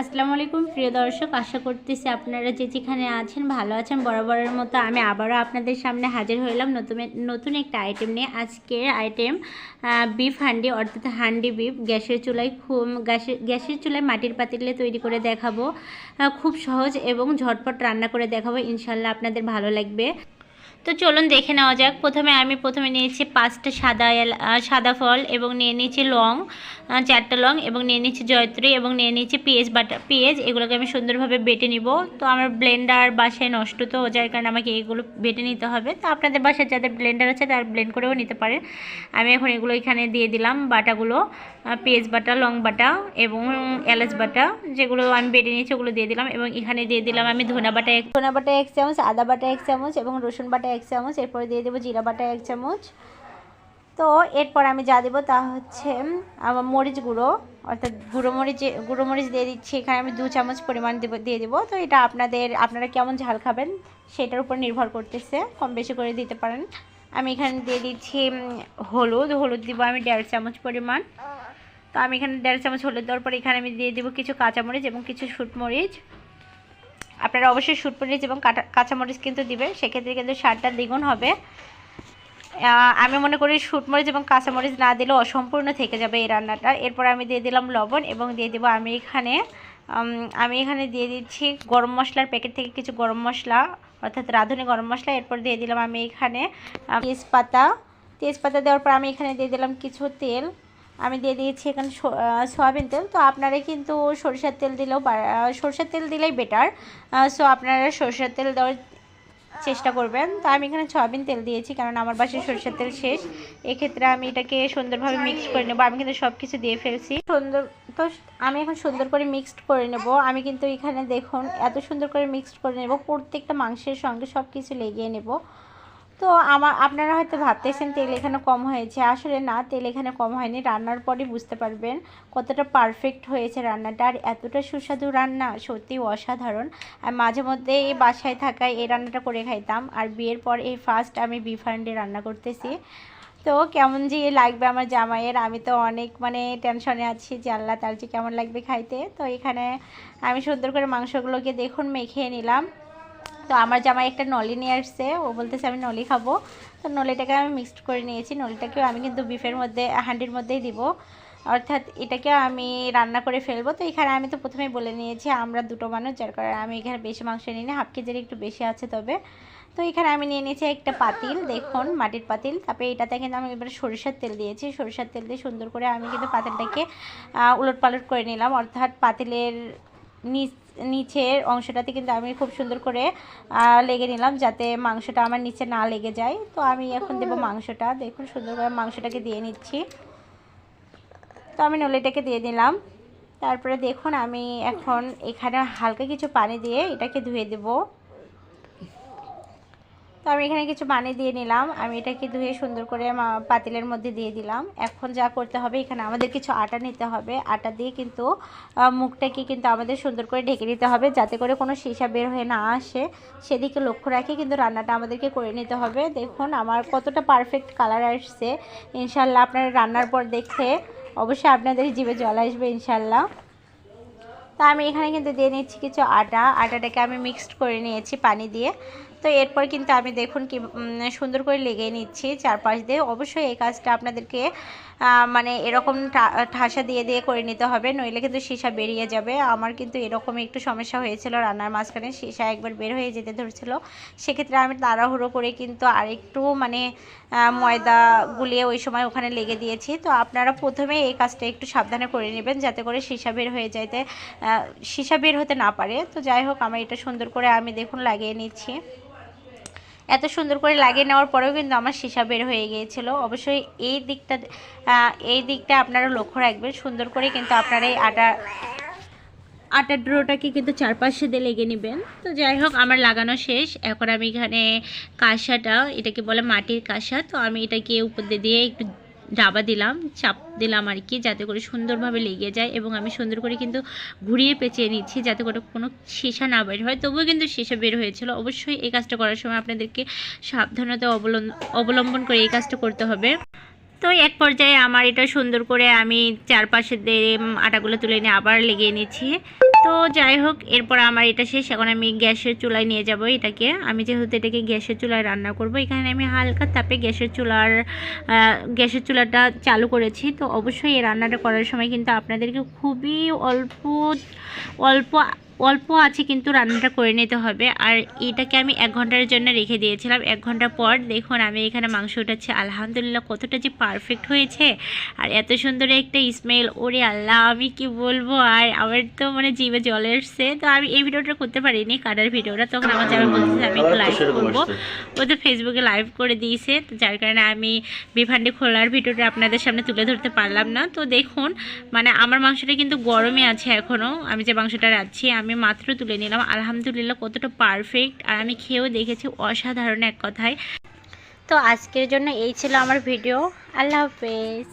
আসসালামু আলাইকুম, প্রিয় দর্শক। আশা করতেছি আপনারা যে যেখানে আছেন, ভালো আছেন, বরাবরের মতো আমি আবারও আপনাদের সামনে হাজির হইলাম নতুন নতুন একটা আইটেম নিয়ে। আজকের আইটেম বিফ হান্ডি, অর্থাৎ হান্ডি বিফ গ্যাসের চুলায় খুব গ্যাসের গ্যাসের চুলায় মাটির পাতিলে তৈরি করে দেখাবো। খুব সহজ এবং ঝটপট রান্না করে দেখাবো। ইনশাল্লাহ আপনাদের ভালো লাগবে। তো চলুন দেখে নেওয়া যাক। প্রথমে আমি প্রথমে নিয়েছি পাঁচটা সাদা সাদা ফল এবং নিয়ে নিয়েছি লং চারটা লং এবং নিয়ে নিয়েছি জয়ত্রী এবং নিয়ে নিয়েছি পেঁয়াজ বাটা, পেঁয়াজ এগুলোকে আমি সুন্দরভাবে বেটে নিব। তো আমার ব্লেন্ডার বাসায় নষ্ট তো যার কারণে আমাকে এগুলো বেটে নিতে হবে। তো আপনাদের বাসায় যাদের ব্লেন্ডার আছে তারা ব্লেন্ড করেও নিতে পারেন। আমি এখন এগুলো এখানে দিয়ে দিলাম বাটাগুলো পেঁয়াজ বাটা, লং বাটা এবং এলাচ বাটা যেগুলো আমি বেটে নিয়েছি ওগুলো দিয়ে দিলাম এবং এখানে দিয়ে দিলাম আমি ধনা বাটা এক, ধনা বাটা এক চামচ, আদা বাটা এক চামচ এবং রসুন বাটা এক চামচ, এরপরে দিয়ে দেবো জিরা বাটা এক চামচ। তো এরপর আমি যা দেবো তা হচ্ছে আমার মরিচ গুঁড়ো, অর্থাৎ গুঁড়ো মরিচ গুঁড়ো মরিচ দিয়ে দিচ্ছি। এখানে আমি দু চামচ পরিমাণ দেবো, দিয়ে দেবো। তো এটা আপনাদের, আপনারা কেমন ঝাল খাবেন সেটার উপর নির্ভর করতেছে, কম বেশি করে দিতে পারেন। আমি এখানে দিয়ে দিচ্ছি হলুদ। হলুদ দিব আমি দেড় চামচ পরিমাণ। তো আমি এখানে দেড় চামচ হলুদ দেওয়ার পর এখানে আমি দিয়ে দেবো কিছু কাঁচামরিচ এবং কিছু শুটমরিচ আপনারা অবশ্যই শুটমরিচ এবং কাঁটা, কাঁচামরিচ কিন্তু দিবেন। সেক্ষেত্রে কিন্তু স্বাদটা দ্বিগুণ হবে। আমি মনে করি শুটমরিচ এবং কাঁচামরিচ না দিলে অসম্পূর্ণ থেকে যাবে এই রান্নাটা। এরপর আমি দিয়ে দিলাম লবণ এবং দিয়ে দেবো আমি এখানে আমি এখানে দিয়ে দিচ্ছি গরম মশলার প্যাকেট থেকে কিছু গরম মশলা, অর্থাৎ রাঁধুনি গরম মশলা। এরপর দিয়ে দিলাম আমি এখানে তেজপাতা। তেজপাতা দেওয়ার পর আমি এখানে দিয়ে দিলাম কিছু তেল। আমি দিয়ে দিয়েছি এখানে সয়াবিন তেল। তো আপনারা কিন্তু সরিষার তেল দিলেও সরষের তেল দিলেই বেটার সো আপনারা সরষের তেল দেওয়ার চেষ্টা করবেন। তো আমি এখানে সয়াবিন তেল দিয়েছি, কারণ আমার বাসায় সরষের তেল শেষ। এক্ষেত্রে আমি এটাকে সুন্দরভাবে মিক্স করে নেব। আমি কিন্তু সব কিছু দিয়ে ফেলছি। সুন্দর, তো আমি এখন সুন্দর করে মিক্সড করে নেব। আমি কিন্তু এখানে দেখুন, এত সুন্দর করে মিক্সড করে নেব। প্রত্যেকটা মাংসের সঙ্গে সব কিছু লেগিয়ে নেব। তো আমার, আপনারা হয়তো ভাবতেছেন তেল এখানে কম হয়েছে। আসলে না, তেল এখানে কম হয়নি। রান্নার পরই বুঝতে পারবেন কতটা পারফেক্ট হয়েছে রান্নাটা। আর এতটা সুস্বাদু রান্না সত্যি অসাধারণ। আর মাঝে মধ্যে এই বাসায় থাকায় এই রান্নাটা করে খাইতাম। আর বিয়ের পর এই ফার্স্ট আমি বিফ হান্ডি রান্না করতেছি। তো কেমন যে লাগবে আমার জামাইয়ের, আমি তো অনেক মানে টেনশনে আছি যে আল্লাহ তার যে কেমন লাগবে খাইতে। তো এখানে আমি সুন্দর করে মাংসগুলোকে দেখুন মেখে নিলাম। তো আমার জামাই একটা নলি নিয়ে আসছে। ও বলতেছে, আমি নলি খাব। তো নলিটাকে আমি মিক্সড করে নিয়েছি। নলিটাকেও আমি কিন্তু বিফের মধ্যে, হাঁডির মধ্যেই দিব। অর্থাৎ এটাকে আমি রান্না করে ফেলব। তো এখানে আমি তো প্রথমেই বলে নিয়েছি, আমরা দুটো মানুষ, যার কারণে আমি এখানে বেশি মাংস নিই না। হাফ কেজির একটু বেশি আছে তবে। তো এখানে আমি নিয়ে নিয়েছি একটা পাতিল, দেখুন, মাটির পাতিল। তারপরে এটাতে কিন্তু আমি এবার সরিষার তেল দিয়েছি। সরিষার তেল দিয়ে সুন্দর করে আমি কিন্তু পাতিলটাকে উলট পালট করে নিলাম। অর্থাৎ পাতিলের নিচ নিচের অংশটাতে কিন্তু আমি খুব সুন্দর করে লেগে নিলাম যাতে মাংসটা আমার নিচে না লেগে যায়। তো আমি এখন দেবো মাংসটা। দেখুন সুন্দর করে মাংসটাকে দিয়ে নিচ্ছি। তো আমি নলেটাকে দিয়ে দিলাম। তারপরে দেখুন, আমি এখন এখানে হালকা কিছু পানি দিয়ে এটাকে ধুয়ে দেবো। তো আমি এখানে কিছু পানি দিয়ে নিলাম। আমি এটাকে ধুয়ে সুন্দর করে পাতিলের মধ্যে দিয়ে দিলাম। এখন যা করতে হবে, এখানে আমাদের কিছু আটা নিতে হবে। আটা দিয়ে কিন্তু মুখটাকে কিন্তু আমাদের সুন্দর করে ঢেকে নিতে হবে যাতে করে কোনো সীসা বের হয়ে না আসে। সেদিকে লক্ষ্য রাখে কিন্তু রান্নাটা আমাদেরকে করে নিতে হবে। দেখুন, আমার কতটা পারফেক্ট কালার আসছে। ইনশাল্লাহ আপনারা রান্নার পর দেখে অবশ্যই আপনাদের জিভে জল আসবে ইনশাল্লাহ তা আমি এখানে কিন্তু দিয়ে নিচ্ছি কিছু আটা। আটাটাকে আমি মিক্সড করে নিয়েছি পানি দিয়ে। তো এরপর কিন্তু আমি দেখুন কি সুন্দর করে লেগে নিচ্ছি চারপাশ দিয়ে। অবশ্যই এই কাজটা আপনাদেরকে মানে এরকম ঠাসা দিয়ে দিয়ে করে নিতে হবে, নইলে কিন্তু সীসা বেরিয়ে যাবে। আমার কিন্তু এরকম একটু সমস্যা হয়েছিল রান্নার মাঝখানে, সীসা একবার বের হয়ে যেতে ধরছিল। সেক্ষেত্রে আমি তাড়াহুড়ো করে কিন্তু আরেকটু মানে ময়দা গুলিয়ে ওই সময় ওখানে লেগে দিয়েছি। তো আপনারা প্রথমে এই কাজটা একটু সাবধানে করে নেবেন যাতে করে সীসা বের হয়ে যাইতে সীসা বের হতে না পারে। তো যাই হোক, আমার এটা সুন্দর করে আমি দেখুন লাগিয়ে নিচ্ছি। এত সুন্দর করে লাগিয়ে নেওয়ার পরেও কিন্তু আমার সীসা বের হয়ে গিয়েছিল। অবশ্যই এই দিকটা এই দিকটা আপনারা লক্ষ্য রাখবেন। সুন্দর করে কিন্তু আপনারা এই আটা, আটার ড্রোটাকে কিন্তু চারপাশে দিয়ে লেগে নেবেন। তো যাই হোক, আমার লাগানো শেষ। এখন আমি এখানে কাঁসাটা, এটাকে বলে মাটির কাঁসা। তো আমি এটাকে উপর দিয়ে একটু ডাবা দিলাম, চাপ দিলাম আর কি, যাতে করে সুন্দরভাবে লেগে যায় এবং আমি সুন্দর করে কিন্তু ঘুরিয়ে পেঁচিয়ে নিচ্ছি যাতে করে কোনো সীসা না বের হয়। তবুও কিন্তু সীসা বের হয়েছিল। অবশ্যই এই কাজটা করার সময় আপনাদেরকে সাবধানতা অবলম্বন অবলম্বন করে এই কাজটা করতে হবে। তো এক পর্যায়ে আমার এটা সুন্দর করে আমি চারপাশে দিয়ে আটাগুলো তুলে নিয়ে আবার লেগিয়ে নিচ্ছি। তো যাই হোক, এরপর আমার এটা শেষ। এখন আমি গ্যাসের চুলায় নিয়ে যাব এটাকে। আমি যেহেতু এটাকে গ্যাসের চুলায় রান্না করব, এখানে আমি হালকা তাপে গ্যাসের চুলার গ্যাসের চুলাটা চালু করেছি। তো অবশ্যই এই রান্নাটা করার সময় কিন্তু আপনাদেরকে খুবই অল্প অল্প অল্প আছে কিন্তু রান্নাটা করে নিতে হবে। আর এটাকে আমি এক ঘণ্টার জন্য রেখে দিয়েছিলাম। এক ঘণ্টা পর দেখুন আমি এখানে মাংস উঠাচ্ছি। আলহামদুলিল্লাহ কতটা যে পারফেক্ট হয়েছে। আর এত সুন্দর একটা স্মেল ওরে আল্লাহ আমি কি বলব? আর আমার তো মানে জিভে জল এসছে। তো আমি এই ভিডিওটা করতে পারিনি কাটার ভিডিওটা। তখন আমার জামাই বলতেছে আমি একটু লাইভ করব। ও তো ফেসবুকে লাইভ করে দিয়েছে। তো যার কারণে আমি বিভান্ডি খোলার ভিডিওটা আপনাদের সামনে তুলে ধরতে পারলাম না। তো দেখুন মানে আমার মাংসটা কিন্তু গরমে আছে এখনও আমি যে মাংসটা রাখছি আমি মাত্র তুলে নিলাম। আলহামদুলিল্লাহ, কতটা পারফেক্ট আর আমি খেয়েও দেখেছি অসাধারণ এক কথায়। তো আজকের জন্য এই ছিল আমার ভিডিও আল্লাহ হাফেজ।